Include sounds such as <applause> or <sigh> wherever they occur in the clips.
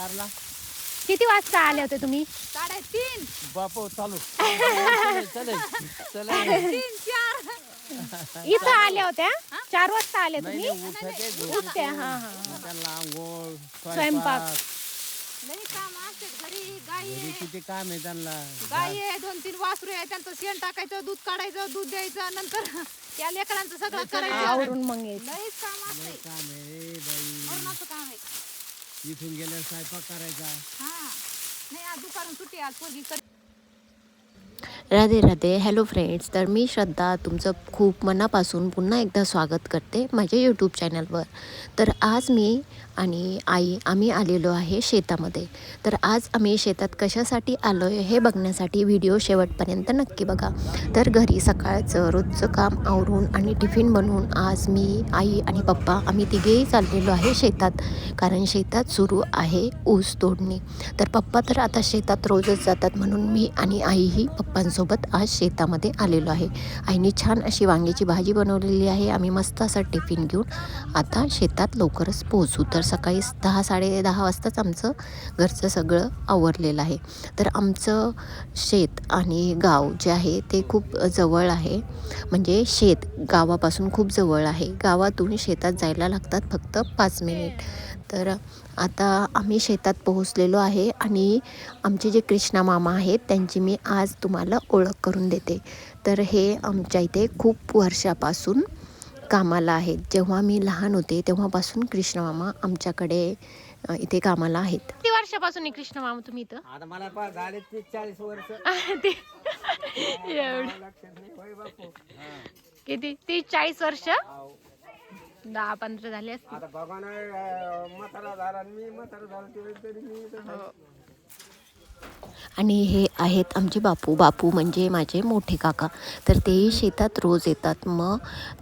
कारला किती वाजता आले होते तुम्ही? साडेतीन. बापो चालू. चले चले. चले तीन चार. इथं आल्या होत्या? चार वाजता आले तुम्ही? उठते हा हा. त्यांना आंघोळ स्वयंपाक. लई काम असते घरी गाई घरी आहे. किती काम आहे त्यांना? गाई आहे दोन तीन वासरू आहे त्यांचं शेण टाकायचं दूध काढायचं दूध द्यायचं नंतर या लेकरांचं सगळं करायचं. आवरून मग यायचं. लईच काम असते. काम आहे बाई. काम आहे. इथून गेल्यावर स्वयंपाक करायचा. हा. नाही आज दुपारून सुट्टी आज पोरगी कर राधे राधे. हॅलो फ्रेंड्स तर मी श्रद्धा तुमचं खूप मनापासून पुन्हा एकदा स्वागत करते माझ्या यूट्यूब चॅनलवर तर आज मी आणि आई आम्ही आलेलो आहे शेतामध्ये. तर आज आम्ही शेतात कशासाठी आलो आहे हे बघण्यासाठी व्हिडिओ शेवटपर्यंत नक्की बघा. तर घरी सकाळचं रोजचं काम आवरून आणि टिफिन बनवून आज मी आई आणि पप्पा आम्ही तिघेही चाललेलो आहे शेतात. कारण शेतात सुरू आहे ऊस तोडणी. तर पप्पा तर आता शेतात रोजच जातात म्हणून मी आणि आईही पप्पांसोबत आज शेतामध्ये आलेलो आहे. आईने छान अशी वांग्याची भाजी बनवलेली आहे. आम्ही मस्त असा टिफिन घेऊन आता शेतात लवकरच पोहोचू. तर सकाळी दहा साडे दहा वाजताच आमचं घरचं सगळं आवरलेलं आहे. तर आमचं शेत आणि गाव जे आहे ते खूप जवळ आहे. म्हणजे शेत गावापासून खूप जवळ आहे. गावातून शेतात जायला लागतात फक्त पाच मिनिट. तर आता आम्ही शेतात पोहोचलेलो आहे आणि आमचे जे कृष्णा मामा आहेत त्यांची मी आज तुम्हाला ओळख करून देते. तर हे आमच्या इथे खूप वर्षापासून कामाला आहेत. जेव्हा मी लहान होते तेव्हापासून कृष्णा मामा आमच्याकडे इथे कामाला आहेत. किती वर्षापासून आहे कृष्ण मामा तुम्ही इथं? आता मला झाले तीस चाळीस वर्ष. <laughs> ते- एवढं. लक्षात नाही. होय बापू. किती? तीस चाळीस वर्ष? दहा पंधरा झाले असतील आता भगवान म्हातारा झाला आणि मी म्हातारा झाला तरी मी आहे. आणि हे आहेत आमचे बापू. बापू म्हणजे माझे मोठे काका. तर तेही शेतात रोज येतात. मग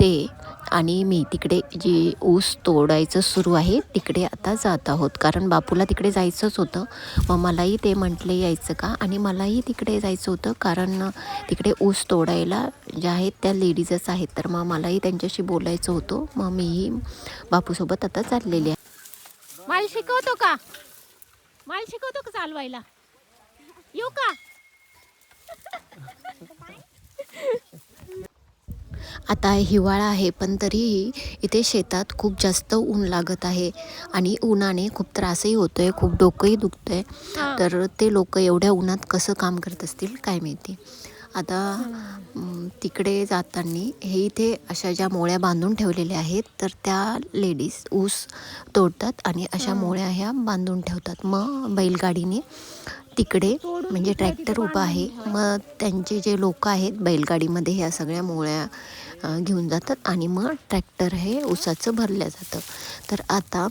ते आणि मी तिकडे जे ऊस तोडायचं सुरू आहे तिकडे आता जात आहोत. कारण बापूला तिकडे जायचंच होतं. मग मलाही ते म्हटले यायचं का? आणि मलाही तिकडे जायचं होतं. कारण तिकडे ऊस तोडायला ज्या आहेत त्या लेडीजच आहेत. तर मग मलाही त्यांच्याशी बोलायचं होतं. मग मीही बापूसोबत आता चाललेली आहे. माल शिकवतो का? माल शिकवतो का चालवायला? येऊ का? आता हिवाळा आहे पण तरीही इथे शेतात खूप जास्त ऊन लागत आहे आणि उन्हाने खूप त्रासही होतोय खूप डोकंही दुखतंय. हा. तर ते लोक एवढ्या उन्हात कसं काम करत असतील काय माहिती? आता तिकडे जाताना हे इथे अशा ज्या मोळ्या बांधून ठेवलेल्या आहेत तर त्या लेडीज ऊस तोडतात आणि अशा मोळ्या ह्या बांधून ठेवतात. मग बैलगाडीने तिकडे म्हणजे ट्रॅक्टर उभा आहे. मग त्यांचे जे लोक आहेत बैलगाडीमध्ये ह्या सगळ्या मोळ्या घेऊन जातात आणि मग ट्रॅक्टर हे ऊसाचं भरलं जातं. तर आता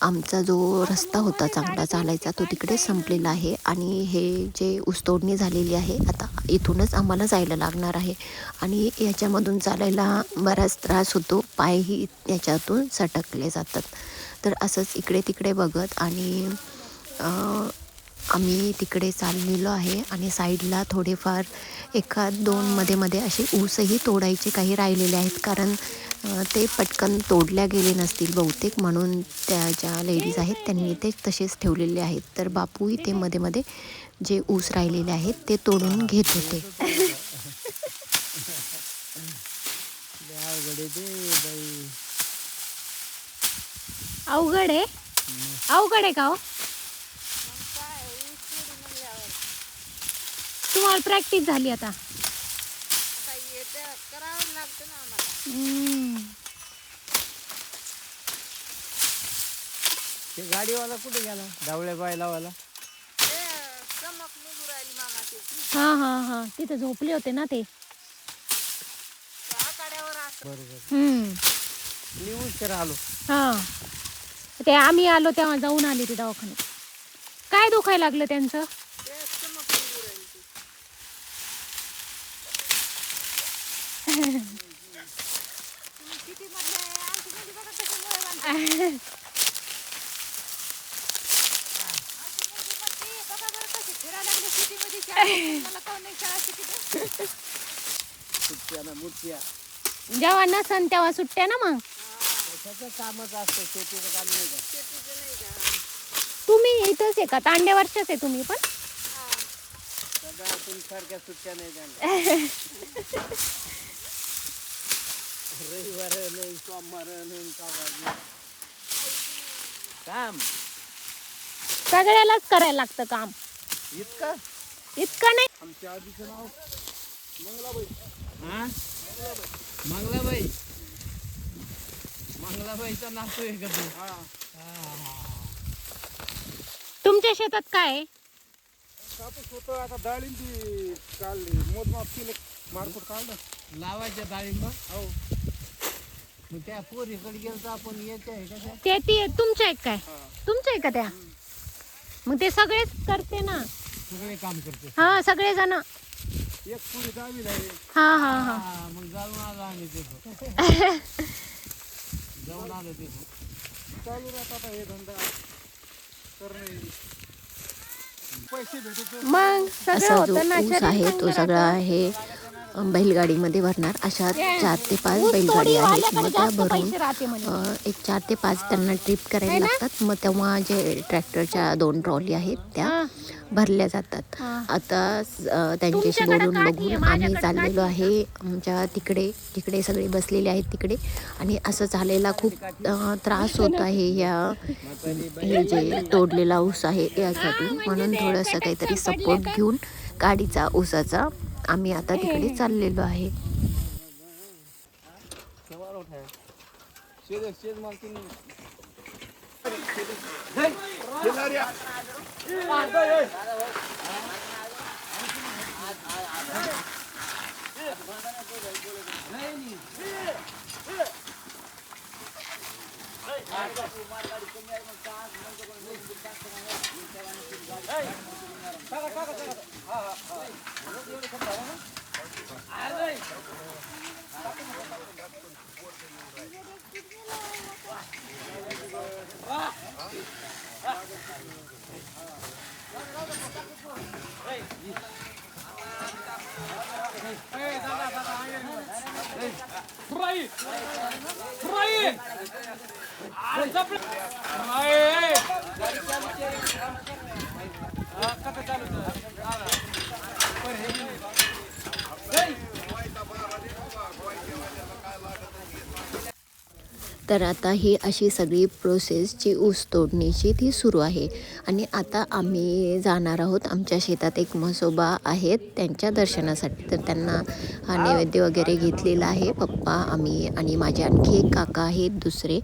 आमचा जो रस्ता होता चांगला चालायचा तो तिकडे संपलेला आहे आणि हे जे ऊसतोडणी झालेली आहे आता इथूनच आम्हाला जायला लागणार आहे. आणि याच्यामधून चालायला बराच त्रास होतो पायही याच्यातून सटकले जातात. तर असंच इकडे तिकडे बघत आणि आम्ही तिकडे चाललेलो आहे आणि साईडला थोडेफार एखाद दोन मध्ये मध्ये असे ऊसही तोडायचे काही राहिलेले आहेत. कारण ते पटकन तोडल्या गेले नसतील बहुतेक म्हणून त्या ज्या लेडीज आहेत त्यांनी ते तसेच ठेवलेले आहेत. तर बापू इथे मध्ये मध्ये जे ऊस राहिलेले आहेत ते तोडून घेत होते. अवघड आहे. अवघड आहे का हो? तुम्हाला प्रॅक्टिस झाली आता. आता येतं करावं लागतं ना आम्हाला. हम्म. ते गाडीवाला कुठे गेला? ते चमक निघू राहिली मामाची. हा हा हा. तिथे झोपले होते ना ते. आकाड्यावर असं. बरोबर हम्म. मी उशीर आलो. हा. ते आम्ही आलो तेव्हा जाऊन आली ते दवाखान्यात. काय दुखायला लागलं त्यांचं? जेव्हा नसन तेव्हा सुट्ट्या ना मग? कामच असतं शेतीचं काम नाही का तुम्ही इथंच आहे का? तांड्यावरच्याच आहे तुम्ही पण? तुमच्यासारख्या सुट्ट्या नाही जाणार. रविवार नाही सोमवार नाही काम. सगळ्यालाच करायला लागतं काम. इतकं? इतकं नाही. आमच्या आधीचं नाव मंगलाबाई. हा? मंगलाबाई. मंगलाबाईचं नाव आहे का तू? तुमच्या शेतात काय आहे? कापूस होतं आता डाळिंबी काढली. मोजमाप केलं मार्केट काढलं. लावायच्या डाळिंब? हो. मग त्या पोरीकडे गेलो तर आपण येते आहे का त्या? ते ती तुमच्या आहे काय? तुमच्या आहे का त्या? मग ते सगळेच करते ना. सगळे काम करते. हा सगळे जण एक पुरी दहावी झाली हा हा हा. हा, मग जाऊन आलो आम्ही तिथं. <laughs> जाऊन आलो तिथं. चालू राहत आता हे धंदा. करणे. मग सगळं असा जो ऊस आहे तो सगळा आहे. बैलगाडीमध्ये भरणार. अशा चार ते पाच बैलगाडी आहेत. मग त्या भरून एक चार ते पाच त्यांना ट्रिप करायला लागतात. मग तेव्हा जे ट्रॅक्टरच्या दोन ट्रॉली आहेत त्या. भरल्या जातात. आता त्यांच्याशी बोलून बघून आम्ही चाललेलो आहे? आमच्या तिकडे तिकडे सगळे बसलेले आहेत तिकडे. आणि असं झालेला खूप त्रास होत आहे या हे जे तोडलेला ऊस आहे यासाठी. म्हणून थोडंसं काहीतरी सपोर्ट घेऊन गाडीचा ऊसाचा आम्ही आता तिकडे चाललेलो आहे. Right! शेज शेज मालकीन तर आता ही अशी सगळी प्रोसेस जी ऊस तोडणीची ती सुरू आहे. आणि आता आम्ही जाणार आहोत. आमच्या शेतात एक म्हसोबा आहेत त्यांच्या दर्शनासाठी. तर त्यांना हा नैवेद्य वगैरे घेतलेला आहे. पप्पा आम्ही आणि माझे आणखी एक काका आहेत दुसरे.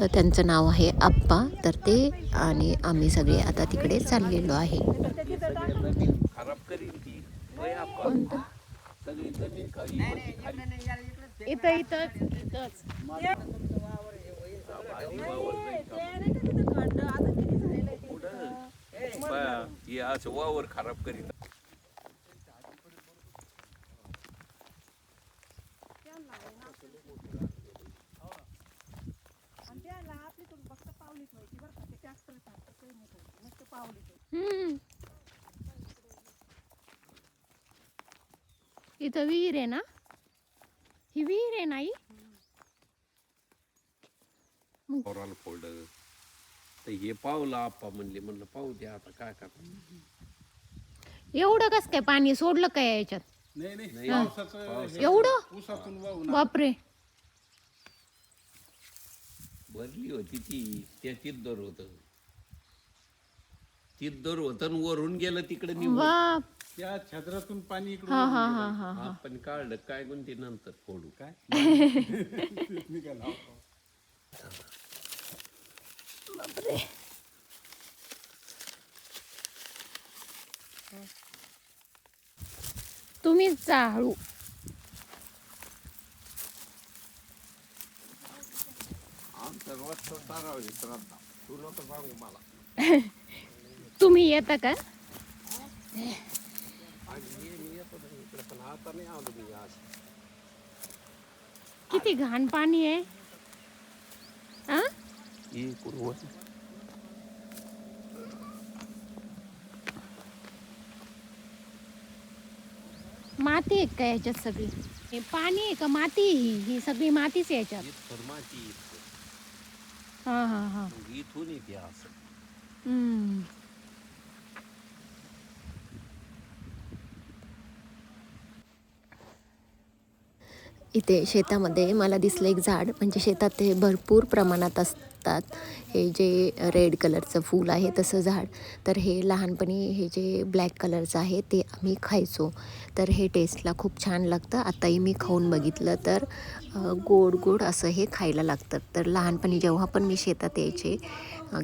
त्यांचं नाव आहे आप्पा. तर ते आणि आम्ही सगळे आता तिकडे चाललेलो आहे. इथं इथं इथंच. असं वावर खराब करीत इथं विहीर आहे ना? ही विहीर आहे नाही वावराला फोल्डर तर हे पावलं आप्पा म्हणले म्हणलं पाहू द्या आता काय करणार एवढं कस काय पाणी सोडलं काय याच्यात? नाही नाही पावसाचं एवढं? ऊसातून वाहून बापरे. भरली होती ती त्या तिथदर होत. तिथदर होत आणि वरून गेलं तिकडे निघून. बाप. त्या छद्रातून पाणी इकडून हा हा हा हा आपण काढलं काय कोणती नंतर फोडू. काय? <laughs> निघाला. तुम्हीच जा हळू तुम्ही येता का? किती घाण पाणी आहे? ही कुरवत माती आहे का याच्यात सगळी. हे पाणी आहे का माती आहे ही? ही सगळी मातीच आहे याच्यात. इथं माती हा हा हा. इथून येते असं. हम्म. इथे शेतामध्ये मला दिसलं एक झाड म्हणजे शेतात ते भरपूर प्रमाणात असतात. हे जे रेड कलरचं फूल आहे तसं झाड. तर हे लहानपणी हे जे ब्लॅक कलरचं आहे ते आम्ही खायचो. तर हे टेस्टला खूप छान लागतं. आताही मी खाऊन बघितलं तर गोड गोड असं हे खायला लागतं. तर लहानपणी जेव्हा पण मी शेतात यायचे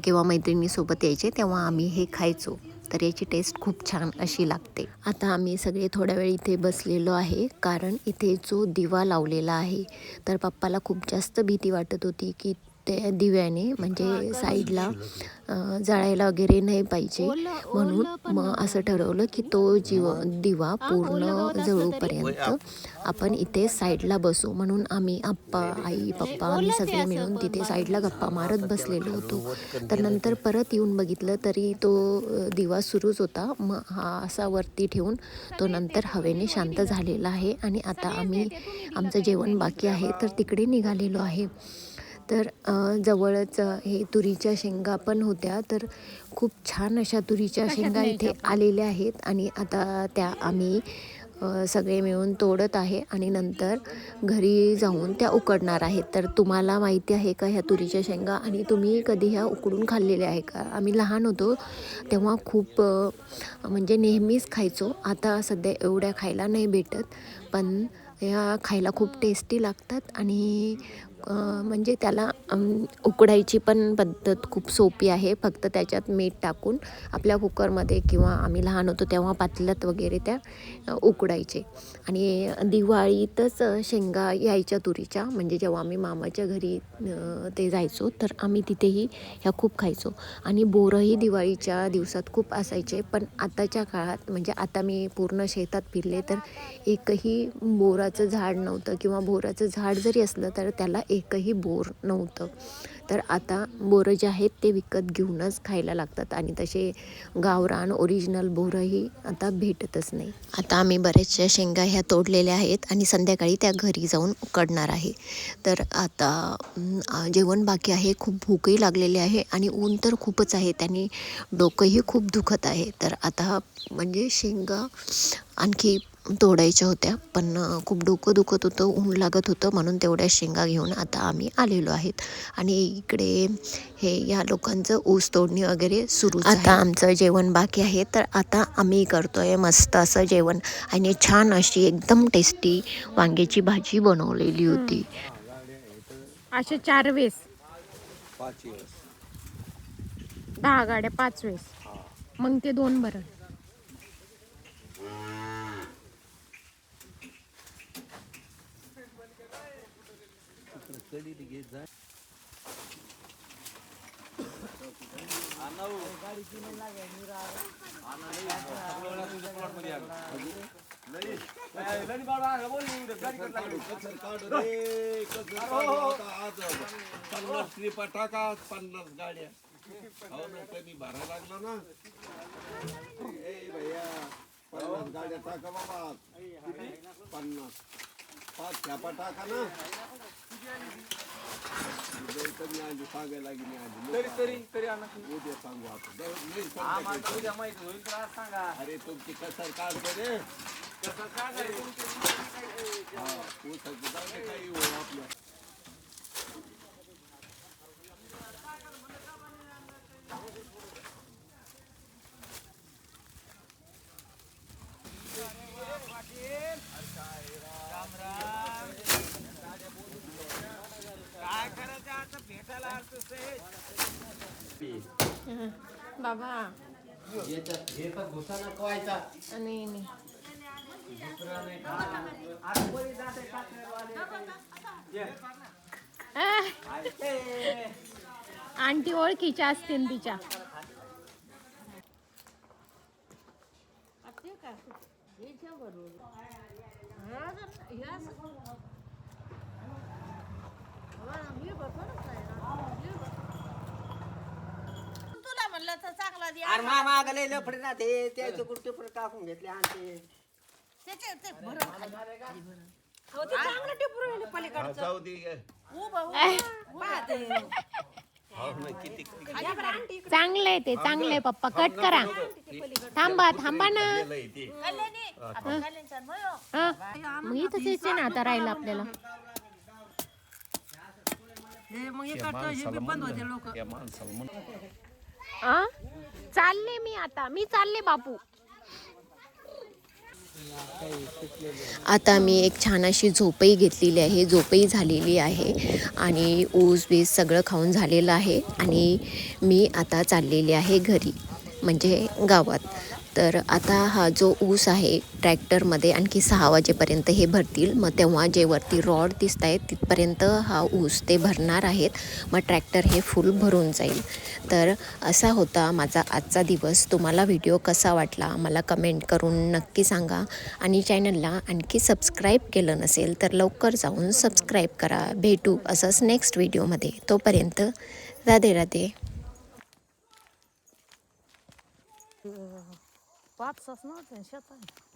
किंवा मैत्रिणीसोबत यायचे तेव्हा आम्ही हे खायचो. तर याची टेस्ट खूप छान अशी लागते. आता आम्ही सगळे थोड्या वेळ इथे बसलेलो आहे कारण इथे जो दिवा लावलेला आहे तर पप्पाला खूप जास्त भीती वाटत होती की त्या दिव्याने म्हणजे साईडला जळायला वगैरे नाही पाहिजे. म्हणून मग असं ठरवलं की तो जीव दिवा पूर्ण जळूपर्यंत आपण इथे साईडला बसू. म्हणून आम्ही आप्पा आई पप्पा आम्ही सगळे मिळून तिथे साईडला गप्पा मारत बसलेलो होतो. तर नंतर परत येऊन बघितलं तरी तो दिवा सुरूच होता. मग हा असा वरती ठेवून तो नंतर हवेने शांत झालेला आहे. आणि आता आम्ही आमचं जेवण बाकी आहे. तर तिकडे निघालेलो आहे. तर जवळच हे तुरीच्या शेंगा पण होत्या. तर खूप छान अशा तुरीच्या शेंगा इथे आलेल्या आहेत आणि आता त्या आम्ही सगळे मिळून तोडत आहे आणि नंतर घरी जाऊन त्या उकडणार आहेत. तर तुम्हाला माहिती आहे का ह्या तुरीच्या शेंगा आणि तुम्ही कधी ह्या उकडून खाल्लेल्या आहे का? आम्ही लहान होतो तेव्हा खूप म्हणजे नेहमीच खायचो. आता सध्या एवढ्या खायला नाही भेटत पण ह्या खायला खूप टेस्टी लागतात आणि म्हणजे त्याला उकडायची पण पद्धत खूप सोपी आहे. फक्त त्याच्यात मीठ टाकून आपल्या कुकरमध्ये किंवा आम्ही लहान होतो तेव्हा पातल्यात वगैरे त्या उकडायचे. आणि दिवाळीतच शेंगा यायच्या तुरीच्या. म्हणजे जेव्हा आम्ही मामाच्या घरी ते जायचो तर आम्ही तिथेही ह्या खूप खायचो. आणि बोरंही दिवाळीच्या दिवसात खूप असायचे. पण आताच्या काळात म्हणजे आता मी पूर्ण शेतात फिरले तर एकही बोराचं झाड नव्हतं. किंवा बोराचं झाड जरी असलं तर त्याला एकही बोर नव्हतं. तर आता बोरं जे आहेत ते विकत घेऊनच खायला लागतात आणि तसे गावरान ओरिजिनल बोरंही आता भेटतच नाही. आता आम्ही बऱ्याचशा शेंगा ह्या तोडलेल्या आहेत आणि संध्याकाळी त्या घरी जाऊन उकडणार आहे. तर आता जेवण बाकी आहे खूप भूकही लागलेली आहे आणि ऊन तर खूपच आहे. त्यांनी डोकंही खूप दुखत आहे. तर आता म्हणजे शेंगा आणखी तोडायच्या होत्या. पण खूप डोकं दुखत होतं ऊन लागत होतं म्हणून तेवढ्या शेंगा घेऊन आता आम्ही आलेलो आहेत. आणि इकडे हे या लोकांचं ऊस तोडणी वगैरे सुरू आता आमचं जेवण बाकी आहे. तर आता आम्ही करतोय मस्त असं जेवण. आणि छान अशी एकदम टेस्टी वांग्याची भाजी बनवलेली होती. असे चार वेस. दहा गाड्या पाच वेळेस मग ते दोन बरं. पन्नास ट्रिपा टाका पन्नास गाड्या हो ना कमी भरा लागला ना ए भैया पन्नास गाड्या टाका बाबा पन्नास तरी तरी तरी उद्या सांगू आपण दर- नाही संध्याकाळी. अरे तुमची कसर काढते रे जाऊ दे काही हो आपल्या बाबा. नाही नाही आंटी ओळखीच्या असतील तिच्या. तुला म्हणलं तर चांगला दे. अरे मा मागले लफडे ना ते. त्याचे कुठे पण टाकून घेतले आणि ते त्याचे ते भरून खाली. ते चांगलं टिपूर राहिलं पलीकडचं. जाऊ दे. उभं, उभं. पाहते. चांगलं आहे ते चांगलं आहे पप्पा. कट करा. थांबा थांबा ना. लय ते. हा मग इथंच यायचे ना आता राहिलं आपल्याला. आ? चालले मी आता. मी चालले बापू. आता मी एक छान अशी झोपही घेतलेली आहे झोपही झालेली आहे आणि ऊस बीस सगळं खाऊन झालेलं आहे आणि मी आता चाललेली आहे घरी म्हणजे गावात. तर आता हा जो ऊस आहे ट्रॅक्टरमध्ये आणखी सहा वाजेपर्यंत हे भरतील. मग तेव्हा जे वरती रॉड दिसत आहेत तिथपर्यंत हा ऊस ते भरणार आहेत. मग ट्रॅक्टर हे फुल भरून जाईल. तर असा होता माझा आजचा दिवस. तुम्हाला व्हिडिओ कसा वाटला मला कमेंट करून नक्की सांगा. आणि चॅनलला आणखी सबस्क्राईब केलं नसेल तर लवकर जाऊन सबस्क्राईब करा. भेटू असंच नेक्स्ट व्हिडिओमध्ये तोपर्यंत राधे राधे. पाच सास नव्हते शेतात